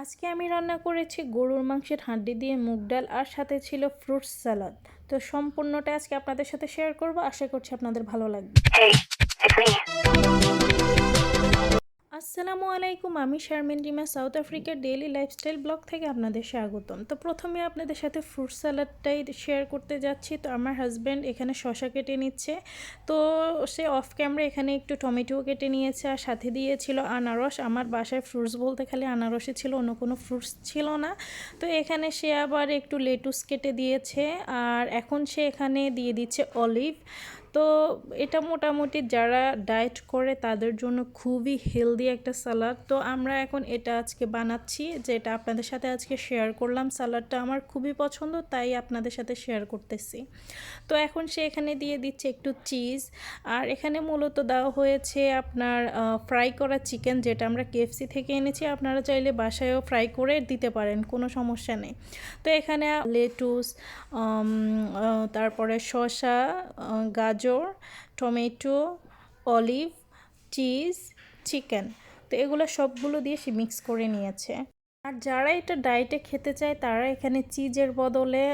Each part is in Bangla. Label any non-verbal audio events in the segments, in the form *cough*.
আজকে আমি রান্না করেছি গরুর মাংসের হাড্ডি দিয়ে মুগ ডাল আর সাথে ছিল ফ্রুটস সালাদ তো সম্পূর্ণটা আজকে আপনাদের সাথে শেয়ার করব। আশা করছি আপনাদের ভালো লাগবে. আসসালামু আলাইকুম, আমি শারমিন রিমা সাউথ আফ্রিকার ডেইলি লাইফস্টাইল ব্লগ থেকে আপনাদের স্বাগতম। তো প্রথমে আপনাদের সাথে ফ্রুট স্যালাডটাই শেয়ার করতে যাচ্ছি। তো আমার হাজব্যান্ড এখানে শশা কেটে নিচ্ছে। তো সে অফ ক্যামেরা এখানে একটু টমেটোও কেটে নিয়েছে, আর সাথে দিয়েছিল আনারস। আমার বাসায় ফ্রুটস বলতে খালি আনারসই ছিল, অন্য কোনো ফ্রুটস ছিল না। তো এখানে সে আবার একটু লেটুস কেটে দিয়েছে, আর এখন সে এখানে দিয়ে দিচ্ছে অলিভ তো এটা মোটামুটি যারা ডায়েট করে তাদের জন্য খুবই হেলদি একটা সালাড তো আমরা এখন এটা আজকে বানাচ্ছি, যেটা আপনাদের সাথে আজকে শেয়ার করলাম। সালাডটা আমার খুবই পছন্দ, তাই আপনাদের সাথে শেয়ার করতেছি। তো এখন সে এখানে দিয়ে দিচ্ছে একটু চিজ আর এখানে মূলত দেওয়া হয়েছে আপনার ফ্রাই করা চিকেন যেটা আমরা কেএফসি থেকে এনেছি। আপনারা চাইলে বাসায়ও ফ্রাই করে দিতে পারেন, কোনো সমস্যা নেই। তো এখানে লেটুস তারপরে শসা গাজর টমেটো অলিভ চিজ চিকেন। তো এগুলো সবগুলো দিয়ে সে মিক্স করে নিয়েছে। আর যারা এটা ডায়েটে খেতে চায় তারা এখানে চিজের বদলে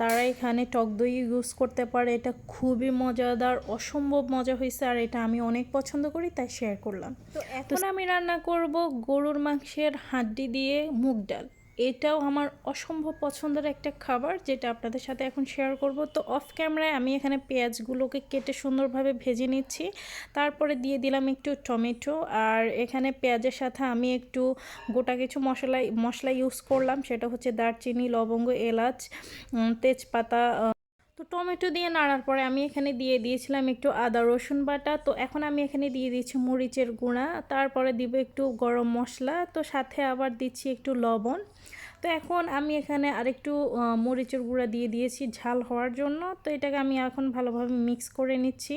তারা এখানে টক দই ইউজ করতে পারে। এটা খুবই মজাদার অসম্ভব মজা হয়েছে আর এটা আমি অনেক পছন্দ করি তাই শেয়ার করলাম। তো এখন আমি রান্না করব গরুর মাংসের হাড্ডি দিয়ে মুগ ডাল। এটাও আমার অসম্ভব পছন্দের একটা খাবার যেটা আপনাদের সাথে এখন শেয়ার করব। তো অফ ক্যামেরায় আমি এখানে পেঁয়াজগুলোকে কেটে সুন্দরভাবে ভেজে নিচ্ছি। তারপরে দিয়ে দিলাম একটু টমেটো আর এখানে পেঁয়াজের সাথে আমি একটু গোটা কিছু মশলা মশলা ইউজ করলাম। সেটা হচ্ছে দারচিনি, লবঙ্গ, এলাচ তেজপাতা টমেটো দিয়ে নাড়ার পরে আমি এখানে দিয়ে দিয়েছিলাম একটু আদা, রসুন বাটা। তো এখন আমি এখানে দিয়ে দিচ্ছি মরিচের গুঁড়া। তারপরে দিব একটু গরম মশলা। তো সাথে আবার দিচ্ছি একটু লবণ। তো এখন আমি এখানে আরেকটু মরিচের গুঁড়া দিয়ে দিয়েছি ঝাল হওয়ার জন্য। তো এটাকে আমি এখন ভালোভাবে মিক্স করে নিচ্ছি।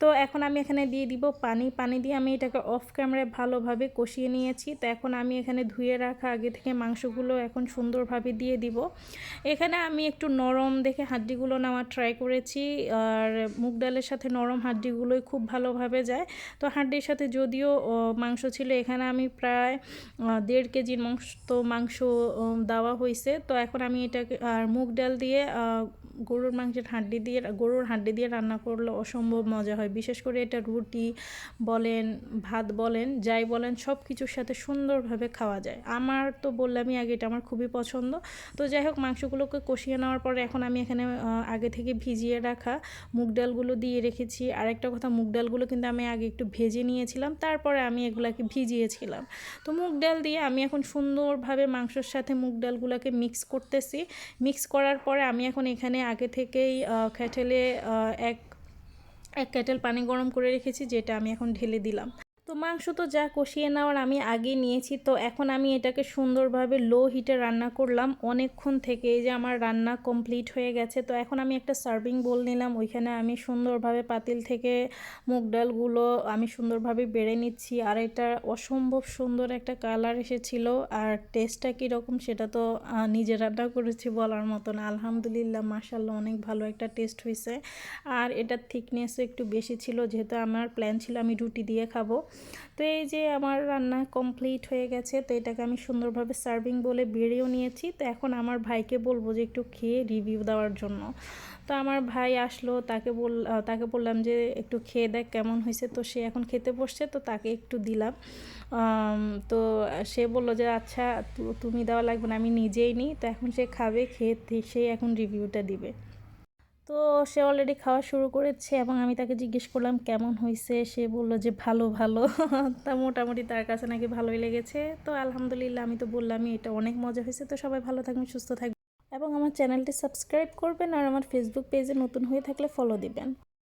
তো এখন আমি এখানে দিয়ে দিব পানি। পানি দিয়ে আমি এটাকে অফ ক্যামেরায় ভালোভাবে কষিয়ে নিয়েছি। তো এখন আমি এখানে ধুয়ে রাখা আগে থেকে মাংসগুলো এখন সুন্দরভাবে দিয়ে দিব। এখানে আমি একটু নরম দেখে হাড্ডিগুলো নেওয়ার ট্রাই করেছি। আর মুগ ডালের সাথে নরম হাড্ডিগুলোই খুব ভালোভাবে যায়। তো হাড্ডির সাথে যদিও মাংস ছিল, এখানে আমি প্রায় দেড় কেজির মাংস তো মাংস দেওয়া হয়েছে তো এখন আমি এটাকে আর মুগ ডাল দিয়ে গরুর মাংসের হাড্ডি দিয়ে, গরুর হাড্ডি দিয়ে রান্না করলে অসম্ভব মজা হয়। বিশেষ করে এটা রুটি বলেন, ভাত বলেন, যাই বলেন সব কিছুর সাথে সুন্দরভাবে খাওয়া যায়। আমার তো বললামই আগে এটা আমার খুবই পছন্দ। তো যাই হোক, মাংসগুলোকে কষিয়ে নেওয়ার পরে এখন আমি এখানে আগে থেকে ভিজিয়ে রাখা মুগ ডালগুলো দিয়ে রেখেছি। আর একটা কথা, মুগ ডালগুলো কিন্তু আমি আগে একটু ভেজে নিয়েছিলাম, তারপরে আমি এগুলাকে ভিজিয়েছিলাম। তো মুগ ডাল দিয়ে আমি এখন সুন্দরভাবে মাংসের সাথে মুগ ডালগুলোকে মিক্স করতেছি। মিক্স করার পরে আমি এখন এখানে আগে থেকেই ক্যাটেলে এক এক ক্যাটেল পানি গরম করে রেখেছি, যেটা আমি এখন ঢেলে দিলাম। তো মাংস তো যা কষিয়ে নেওয়ার আমি আগে নিয়েছি, তো এখন আমি এটাকে সুন্দরভাবে লো হিটে রান্না করলাম। অনেকক্ষণ থেকে যে আমার রান্না কমপ্লিট হয়ে গেছে, তো এখন আমি একটা সার্ভিং বোল নিলাম, ওইখানে আমি সুন্দরভাবে পাতিল থেকে মুগ ডালগুলো আমি সুন্দরভাবে বেড়ে নিচ্ছি। আর এটা অসম্ভব সুন্দর একটা কালার এসেছিল, আর টেস্টটা কীরকম সেটা তো নিজে রান্না করেছি বলার মতন আলহামদুলিল্লাহ মাসাল্লাহ অনেক ভালো একটা টেস্ট হয়েছে আর এটার থিকনেসও একটু বেশি ছিল, যেহেতু আমার প্ল্যান ছিল আমি রুটি দিয়ে খাব। তো এই যে আমার রান্না কমপ্লিট হয়ে গেছে, তো এটাকে আমি সুন্দরভাবে সার্ভিং বলে বেড়েও নিয়েছি। তো এখন আমার ভাইকে বলব যে একটু খেয়ে রিভিউ দেওয়ার জন্য। তো আমার ভাই আসলো, তাকে বল তাকে বললাম যে একটু খেয়ে দেখ কেমন হয়েছে। তো সে এখন খেতে বসছে, তো তাকে একটু দিলাম। তো সে বলল যে আচ্ছা তুমি দেওয়া লাগবে না, আমি নিজেই নিই। তো এখন সে খাবে, খেয়ে সে এখন রিভিউটা দিবে। তো সে অলরেডি খাওয়া শুরু করেছে এবং আমি তাকে জিজ্ঞেস করলাম, কেমন হয়েছে সে বলল যে, ভালো ভালো। *laughs* তা মোটামুটি তার কাছে নাকি ভালোই লেগেছে। তো আলহামদুলিল্লাহ আমি তো বললামই, এটা অনেক মজা হয়েছে তো সবাই ভালো থাকবেন, সুস্থ থাকবেন এবং আমার চ্যানেলটি সাবস্ক্রাইব করবেন আর আমার ফেসবুক পেজে নতুন হয়ে থাকলে ফলো দিবেন।